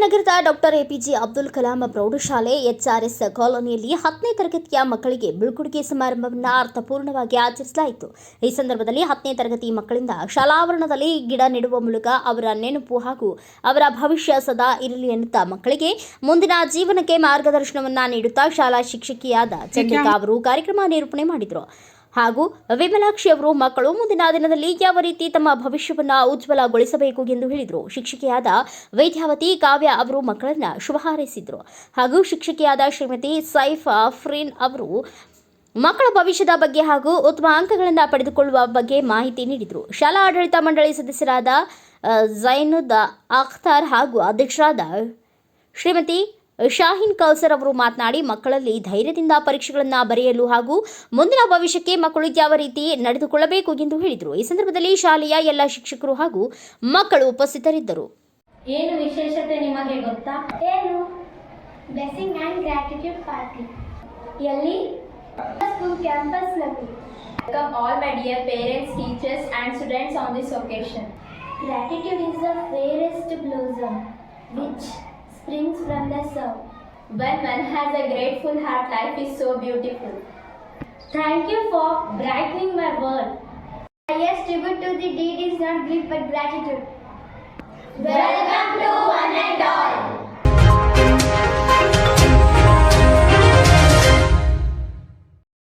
Doctor APJ Abdul Kalam ಪ್ರೌಢಶಾಲೆ HRS ಕಾಲೋನಿಯಲ್ಲಿ ಹತ್ತನೇ ತರಗತಿಯ ಮಕ್ಕಳಿಗೆ ಬೀಳ್ಕೊಡುಗೆ ಸಮಾರಂಭವನ್ನು ಅರ್ಥಪೂರ್ಣವಾಗಿ ಆಚರಿಸಲಾಯಿತು. ಈ ಸಂದರ್ಭದಲ್ಲಿ ಹತ್ತನೇ ತರಗತಿ ಮಕ್ಕಳಿಂದ ಶಾಲಾವರಣದಲ್ಲಿ ಗಿಡ ನೆಡುವ ಮೂಲಕ ಅವರ ನೆನಪು ಹಾಗೂ ಅವರ ಭವಿಷ್ಯ ಸದಾ ಇರಲಿ ಎನ್ನುತ್ತಾ ಮಕ್ಕಳಿಗೆ ಮುಂದಿನ ಜೀವನಕ್ಕೆ ಮಾರ್ಗದರ್ಶನವನ್ನ ನೀಡುತ್ತಾ ಶಾಲಾ ಶಿಕ್ಷಕಿಯಾದ ಚಂದ್ರಿಕಾ ಅವರು ಕಾರ್ಯಕ್ರಮ ನಿರೂಪಣೆ ಮಾಡಿದರು. ಹಾಗೂ ವಿಮಲಾಕ್ಷಿ ಅವರು ಮಕ್ಕಳು ಮುಂದಿನ ದಿನದಲ್ಲಿ ಯಾವ ರೀತಿ ತಮ್ಮ ಭವಿಷ್ಯವನ್ನು ಉಜ್ವಲಗೊಳಿಸಬೇಕು ಎಂದು ಹೇಳಿದರು. ಶಿಕ್ಷಕಿಯಾದ ವೈದ್ಯಾವತಿ ಕಾವ್ಯ ಅವರು ಮಕ್ಕಳನ್ನು ಶುಭ ಹಾರೈಸಿದರು. ಹಾಗೂ ಶಿಕ್ಷಕಿಯಾದ ಶ್ರೀಮತಿ ಸೈಫ್ ಅಫ್ರೀನ್ ಅವರು ಮಕ್ಕಳ ಭವಿಷ್ಯದ ಬಗ್ಗೆ ಹಾಗೂ ಉತ್ತಮ ಅಂಕಗಳನ್ನು ಪಡೆದುಕೊಳ್ಳುವ ಬಗ್ಗೆ ಮಾಹಿತಿ ನೀಡಿದರು. ಶಾಲಾ ಆಡಳಿತ ಮಂಡಳಿ ಸದಸ್ಯರಾದ ಜೈನುದ್ ಅಖ್ತಾರ್ ಹಾಗೂ ಅಧ್ಯಕ್ಷರಾದ ಶ್ರೀಮತಿ ಶಾಹಿನ್ ಕಲ್ಸರ್ ಅವರು ಮಾತನಾಡಿ ಮಕ್ಕಳಲ್ಲಿ ಧೈರ್ಯದಿಂದ ಪರೀಕ್ಷೆಗಳನ್ನು ಬರೆಯಲು ಹಾಗೂ ಮುಂದಿನ ಭವಿಷ್ಯಕ್ಕೆ ಮಕ್ಕಳು ಯಾವ ರೀತಿ ನಡೆದುಕೊಳ್ಳಬೇಕು ಎಂದು ಹೇಳಿದರು. ಈ ಸಂದರ್ಭದಲ್ಲಿ ಶಾಲೆಯ ಎಲ್ಲ ಶಿಕ್ಷಕರು ಹಾಗೂ ಮಕ್ಕಳು ಉಪಸ್ಥಿತರಿದ್ದರು. ಏನು ವಿಶೇಷತೆ ನಿಮಗೆ ಗೊತ್ತಾ? ಏನು? ಬ್ಲೆಸ್ಸಿಂಗ್ ಆ್ಯಂಡ್ ಗ್ರ್ಯಾಟಿಟ್ಯೂಡ್ ಪಾರ್ಟಿ ಎಲ್ಲಿ? ಸ್ಕೂಲ್ ಕ್ಯಾಂಪಸ್ನಲ್ಲಿ welcome all my dear parents, teachers and students on this occasion. Gratitude is the fairest blossom which springs from the soul. When one has a grateful heart, life is so beautiful. Thank you for brightening my world. Ah, Highest tribute to the deed is not grief but gratitude. Welcome to one.